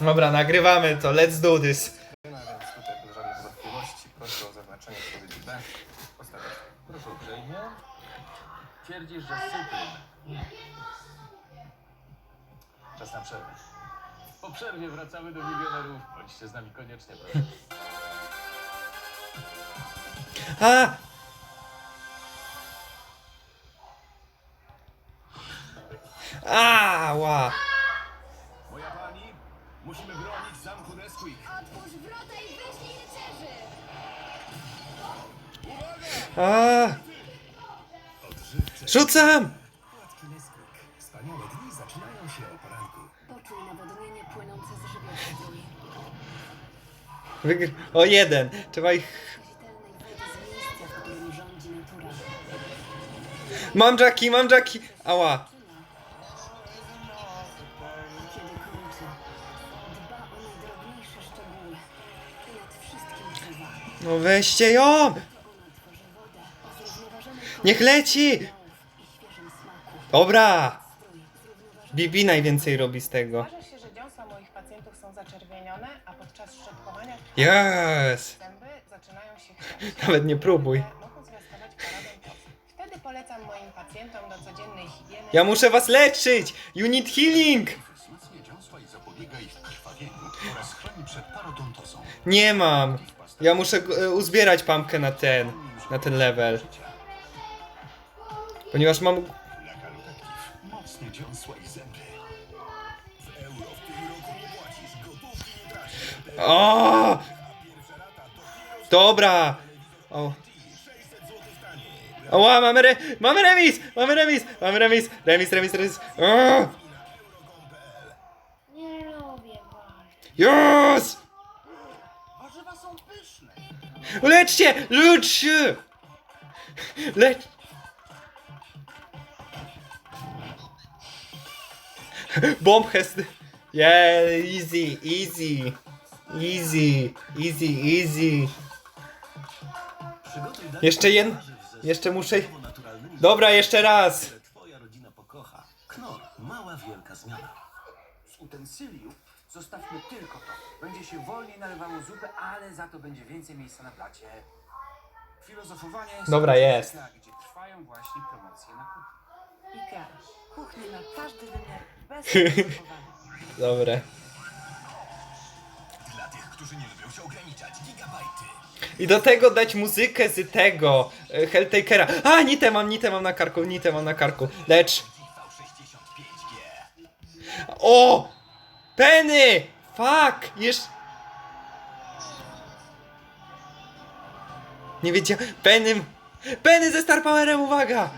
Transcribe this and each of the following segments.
Dobra, nagrywamy to, let's do this. No więc tutaj bez żadnych wątpliwości proszę o zaznaczenie odpowiedzi B. Proszę uprzejmie. Twierdzisz, że syty. Czas na przerwę. Po przerwie wracamy do milionerów. Bądźcie z nami koniecznie, proszę. A! Ała! Moja pani, musimy bronić zamku Nesquik. Otwórz wrota i wyślij rycerzy! A! Rzucam! Płatki Nesquik. Wspaniałe dni zaczynają się o poranku. Poczuj nawodnienie płynące z żywiołów Wygr... O jeden! Trzeba ich... Rzetelnej wody z miejsca, w którym rządzi natura. Mam Jackie, mam Jackie! Ała! No weźcie ją! Niech leci! Dobra! Bibi najwięcej robi z tego. Zdarza się, że dziąsła moich pacjentów są zaczerwienione, a podczas szczotkowania Yes! zęby zaczynają się chwiać. Nawet nie próbuj. Mogą zwiastować paradontoz. Wtedy polecam moim pacjentom do codziennej higieny. Ja muszę was leczyć! You need healing! Wzmacnia dziąsła i zapobiega ich krwawieniu oraz chroni przed parodontozą. Nie mam! Ja muszę e, uzbierać pamkę na ten, na ten level. Ponieważ mam... Lakalut Active. Mocne dziąsła i zęby. W euro w tym roku nie płacisz. Gotówki nie tracisz. O! Dobra! O. Oła, mamy, re... mamy remis! Mamy remis! Mamy remis! Remis, remis, remis! O! Nie lubię was. Już! Leczcie! Lecz... Bomb has... Yeah, easy, easy. Easy, easy, easy. Jeszcze jed... Jeszcze muszę... Dobra, jeszcze raz! Twoja rodzina pokocha. Knor, mała wielka zmiana. Z utensyliów zostawmy tylko to. Będzie się wolniej nalewało zupę, ale za to będzie więcej miejsca na placie. Filozofowanie jest Dobra, jest. gdzie trwają właśnie promocje na kuchni. IKEA. Kuchnie na każdy wymiar. Bez. Dobre. Dla tych, którzy nie lubią się ograniczać. Gigabajty. I do tego dać muzykę z tego e, Helltakera. A, nitę mam, nitę mam na karku, nitę mam na karku. Lecz. O! Penny! Fuck! Jeszcze. Nie wiedziałem. Penny. Penny ze Star Powerem, uwaga!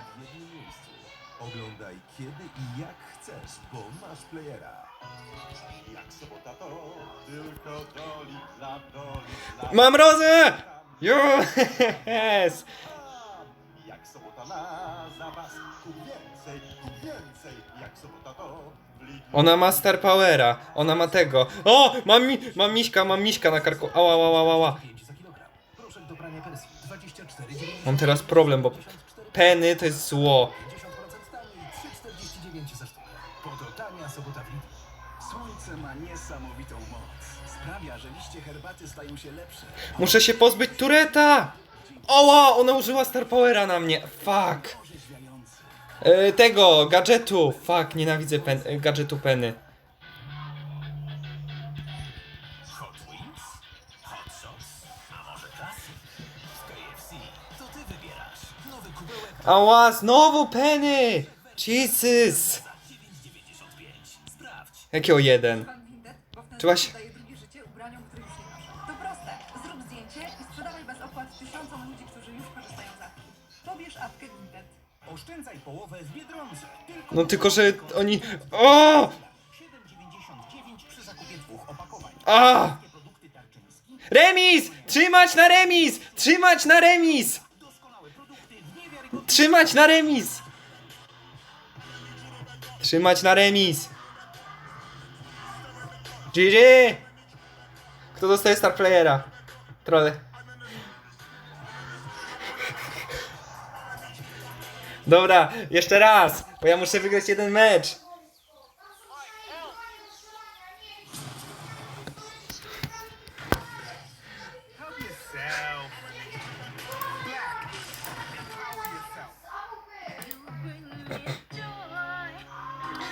Oglądaj kiedy i jak chcesz, bo masz playera. Jak sobota to tylko doli dla doli dla Mam rozę! Yes! Więcej, więcej. Jak sobota to w. Ona ma Star Powera. Ona ma tego. O! Mam, mi mam miśka, mam miśka na karku. Ała, ała, ała, ała. 5 za kilogram. Proszek do prania persji 24,90. Mam teraz problem, bo Penny to jest zło. 50% taniej, 3,49 za sztukę. Podotania sobota w Lidlu. Słońce ma niesamowitą moc. Sprawia, że liście herbaty stają się lepsze. Muszę się pozbyć Tureta! Oła! Ona użyła Star Powera na mnie. Fuck. E, tego, gadżetu. Fuck, nienawidzę pen, e, gadżetu Penny. Hot Wings? Hot Sauce? A może klasyk? W KFC to ty wybierasz. Nowy kubełek Ała, znowu Penny! Jesus! 9,95. Sprawdź. Jakiego jeden? Trzeba się- Oszczędzaj połowę w Biedronce. Tylko No tylko, że oni... O! 7,99 przy zakupie dwóch opakowań. A! Wszystkie produkty Tarczyński. Remis! Trzymać na remis! Trzymać na remis! Doskonałe produkty w niewiarygodnym Trzymać na remis! Trzymać na remis! GG! Kto dostaje Star Playera? Trolle. Dobra, jeszcze raz, bo ja muszę wygrać jeden mecz.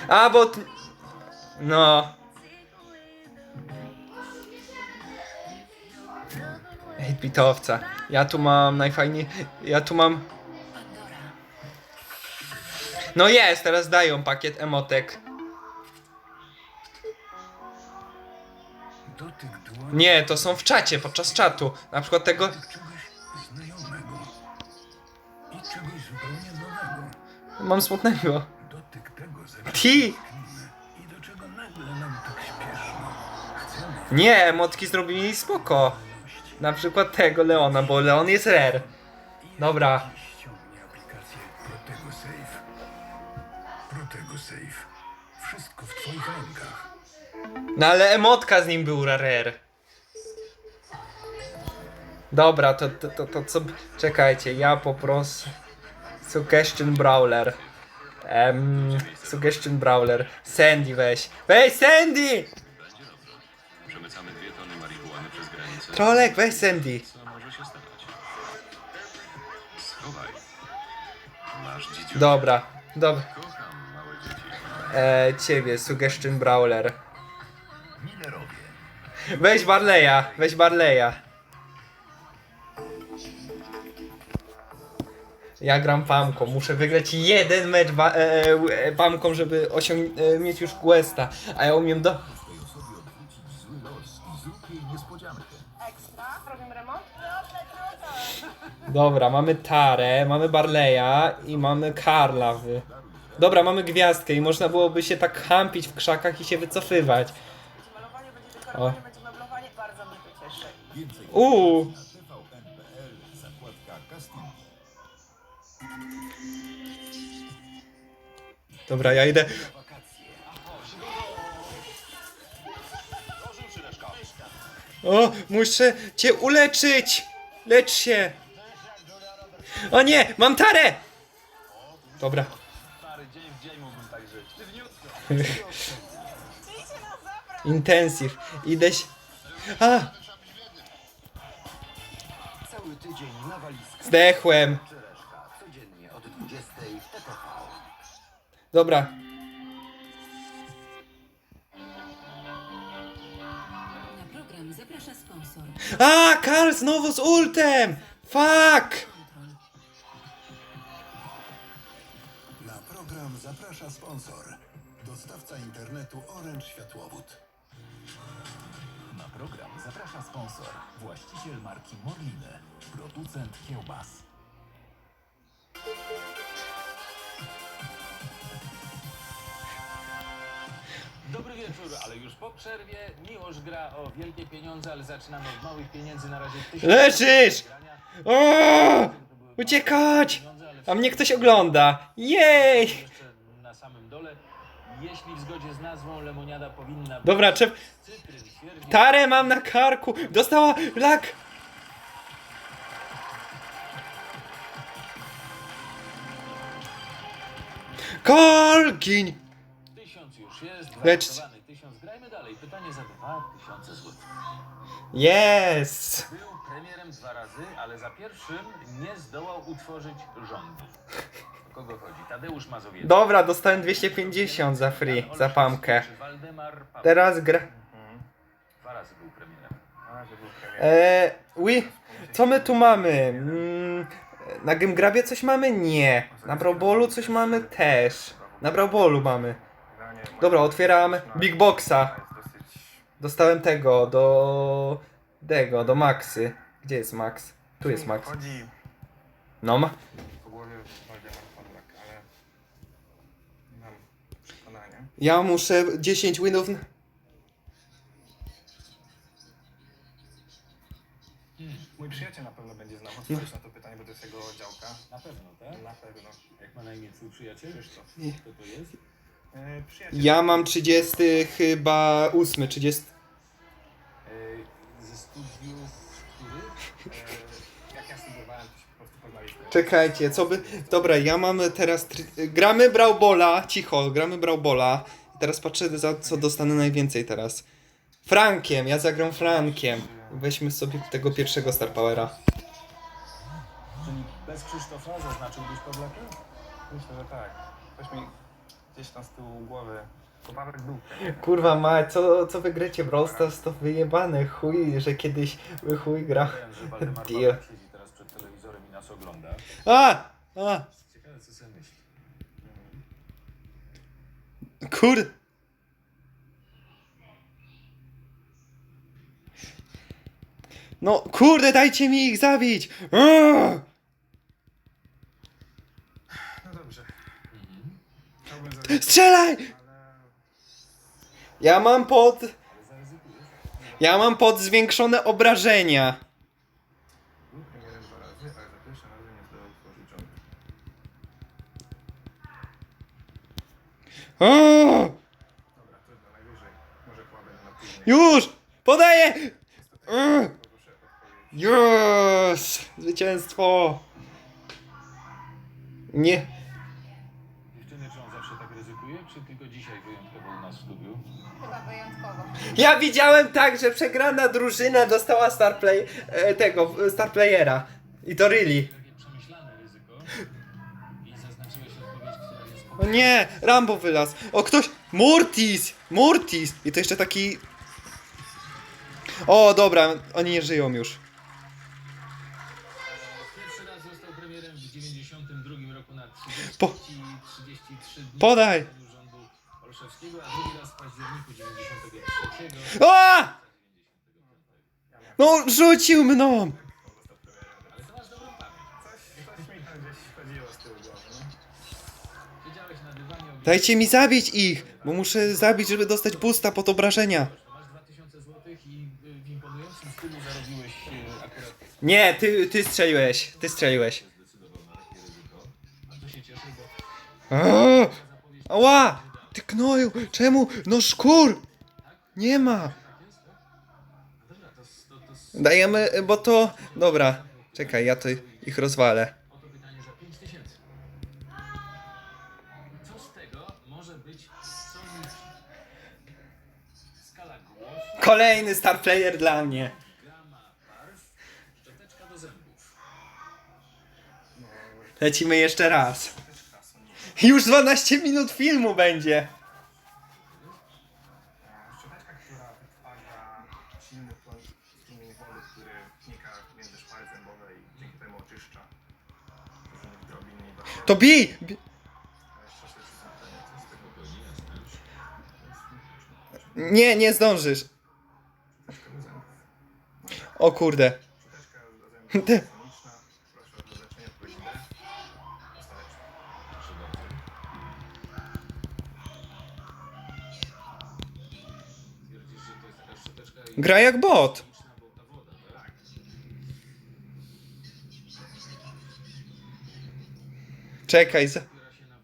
A, bo... Ty... No... Ej, bitowca. Ja tu mam najfajniej... Ja tu mam... No jest, teraz dają pakiet emotek. Nie, to są w czacie, podczas czatu. Na przykład tego... Mam tego zewnątrz Ti! tak Nie, emotki zrobili spoko. Na przykład tego Leona, bo Leon jest rare. Dobra. Protego Safe. Wszystko w twoich rękach. No ale emotka z nim był rare. Dobra, to, to, to, to co... Czekajcie, ja poproszę... Suggestion Brawler. Em, suggestion Brawler. Sandy weź. Weź Sandy! Przemycamy dwie tony marihuany przez granicę. Trolek, weź Sandy. Co może się stać? Schowaj. Masz dziecię. Dobra, dobra. E, ciebie, Suggestion Brawler. Millerowie. Weź Barleya, weź Barleya. Ja gram pamką, muszę wygrać jeden mecz ba- e, e, pamką, żeby osiąg- e, mieć już questa, a ja umiem do... Ekstra, robimy remont? Dobra, mamy Tarę, mamy Barleya i mamy Karla. W... Dobra, mamy gwiazdkę i można byłoby się tak hampić w krzakach i się wycofywać. Będzie malowanie, będzie O. dekorowanie, będzie meblowanie. Bardzo mnie to cieszy. Uuu, Zakładka casting. dobra, ja idę... O, muszę cię uleczyć! Lecz się! O nie, mam tarę! Dobra. Żyć. Intensive. Idę się... A, Cały tydzień na walizkach. zdechłem. Czereszka. Codziennie od 20 w TTV. Dobra. Na program zaprasza sponsor. A, Karl znowu z ultem! Fuck! Na program zaprasza sponsor. Dostawca internetu Orange Światłowód. Na program zaprasza sponsor, właściciel marki Morliny, producent kiełbas. Dobry wieczór, ale już po przerwie Miłosz gra o wielkie pieniądze, ale zaczynamy od małych pieniędzy na razie. tysiąc Leżysz! grania. O! Uciekać! A mnie ktoś ogląda. Jej! Jeszcze. Jeśli w zgodzie z nazwą lemoniada powinna być Dobra, czep... z cytryn, twierdzi Tarę mam na karku! Dostała lak! Karl, giń! tysiąc już jest, Lecz- gwarantowany tysiąc. Grajmy dalej. Pytanie za dwa tysiące złotych. Yes! Był premierem dwa razy, ale za pierwszym nie zdołał utworzyć rządu. Kogo chodzi? Tadeusz Mazowiecki. Dobra, dostałem 250 za free, za pamkę. Czy Waldemar? Teraz gra... Dwa razy był premierem. Był premier. Eee, ui, co my tu mamy? Mm, na Gymgrabie coś mamy? Nie. Na Brawbolu coś mamy? Też. Na Brawbolu mamy. Dobra, otwieram Big Boxa. jest dosyć... Dostałem tego, do... Tego, do Maxy. Gdzie jest Max? Tu jest Max. Chodzi No ma... po głowie Waldemar Pawlak, ale... Mam przekonanie. Ja muszę 10 winów... n- Mój przyjaciel na pewno będzie znał odpowiedź na to pytanie, bo to jest jego działka. Na pewno, tak? Na pewno. Jak ma na imię twój przyjaciel? Krzysztof. Kto to jest? E, przyjaciel. Ja mam 30 chyba 8, 30... Czekajcie, co by... Dobra, ja mam teraz... Tr... Gramy Brawbola, cicho, gramy Brawbola. Teraz patrzę, za co dostanę najwięcej teraz. Frankiem, ja zagram Frankiem. Weźmy sobie tego pierwszego Star Powera. Czyli bez Krzysztofa zaznaczyłbyś Pawlaka? Myślę, że tak. Ktoś mi gdzieś tam z tyłu głowy. Premierem. Kurwa ma, co, co wy gracie Brawl Stars to wyjebane chuj, że kiedyś chuj gra. Deal. Nas ogląda. A! A! Ciekawe, co sobie myśli. Kur... No kurde, dajcie mi ich zabić! Aaa! No dobrze. Chciałbym zaryzykować, Strzelaj! ale Ja mam pod... Ja mam pod zwiększone obrażenia. był premierem dwa razy, ale za pierwszym razem nie zdołał utworzyć rządu. Aaa! Dobra, trudno, najwyżej. Może kładę na później. Już! Podaję! Aaa! Poproszę odpowiedź. Yes! Zwycięstwo! Nie. Dziewczyny, czy on zawsze tak ryzykuje, czy tylko dzisiaj wyjątkowo u nas w studiu? Chyba wyjątkowo. Ja widziałem tak, że przegrana drużyna dostała star play, e, tego, star playera. I to really. O nie, Rambo wylazł. O, ktoś... Mortis! Mortis! I to jeszcze taki... O, dobra, oni nie żyją już. Pierwszy raz został premierem w 92 roku na 30, Po- 33 dni Podaj. rządu Olszewskiego, a drugi raz w październiku 93. A! No, rzucił mną! Dajcie mi zabić ich, bo muszę zabić, żeby dostać boosta pod obrażenia. To masz 2000 zł i w imponującym stylu zarobiłeś akurat Nie, ty, ty strzeliłeś, ty strzeliłeś. zdecydował na takie ryzyko. Bardzo się cieszę, bo Aaa! zapowiedź Ała! Ty knoju! Czemu? No szkór! Nie ma! Dajemy, bo to... Dobra, czekaj, ja to ich rozwalę. Kolejny star player dla mnie. Lecimy jeszcze raz. Już 12 minut filmu będzie. To bij! Bi- A jeszcze szczoteczka i- Gra jak bot. tak? Czekaj, za... opiera się na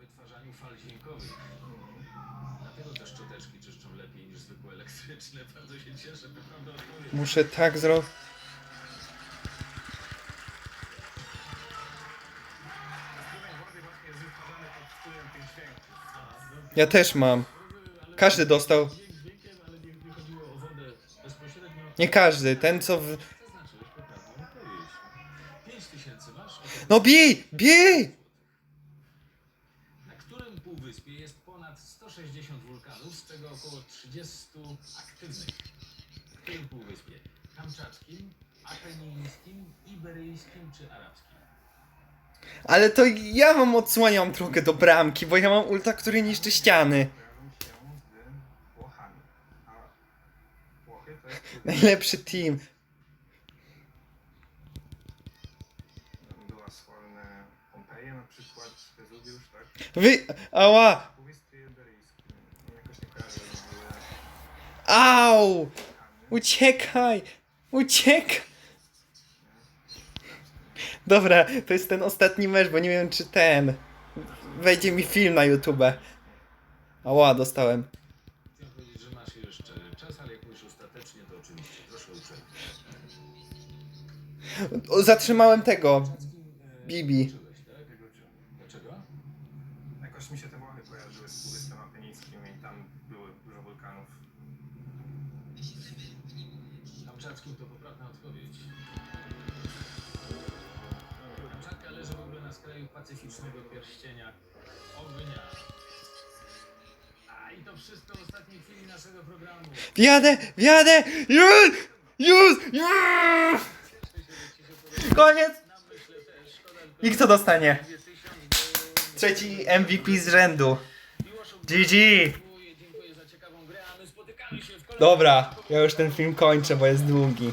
Ja też mam. Każdy dostał. Nie, każdy, ten co w... Zaznaczyłeś poprawną odpowiedź. 5000 masz? Oto No bij! Bij! Na którym półwyspie jest ponad 160 wulkanów, z czego około 30 aktywnych? W którym półwyspie? Kamczackim, apenińskim, iberyjskim czy arabskim? Ale to ja wam odsłaniam drogę do bramki, bo ja mam ulta, który niszczy ściany. Najlepszy team. Wy... Ała! Au! Uciekaj! Uciekaj! Dobra, to jest ten ostatni mecz, bo nie wiem czy ten... Wejdzie mi film na YouTube. Ała, dostałem. Chciałem powiedzieć, że masz jeszcze czas, ale jak mówisz ostatecznie, to oczywiście proszę uprzejmie. O, Zatrzymałem tego. Bibi. Pacyficznego pierścienia ognia. A i to wszystko w ostatniej chwili naszego programu. Wjadę, wjadę! Już! Już! Już! Koniec! I kto dostanie? Trzeci MVP z rzędu. GG! Dobra, ja już ten film kończę, bo jest długi.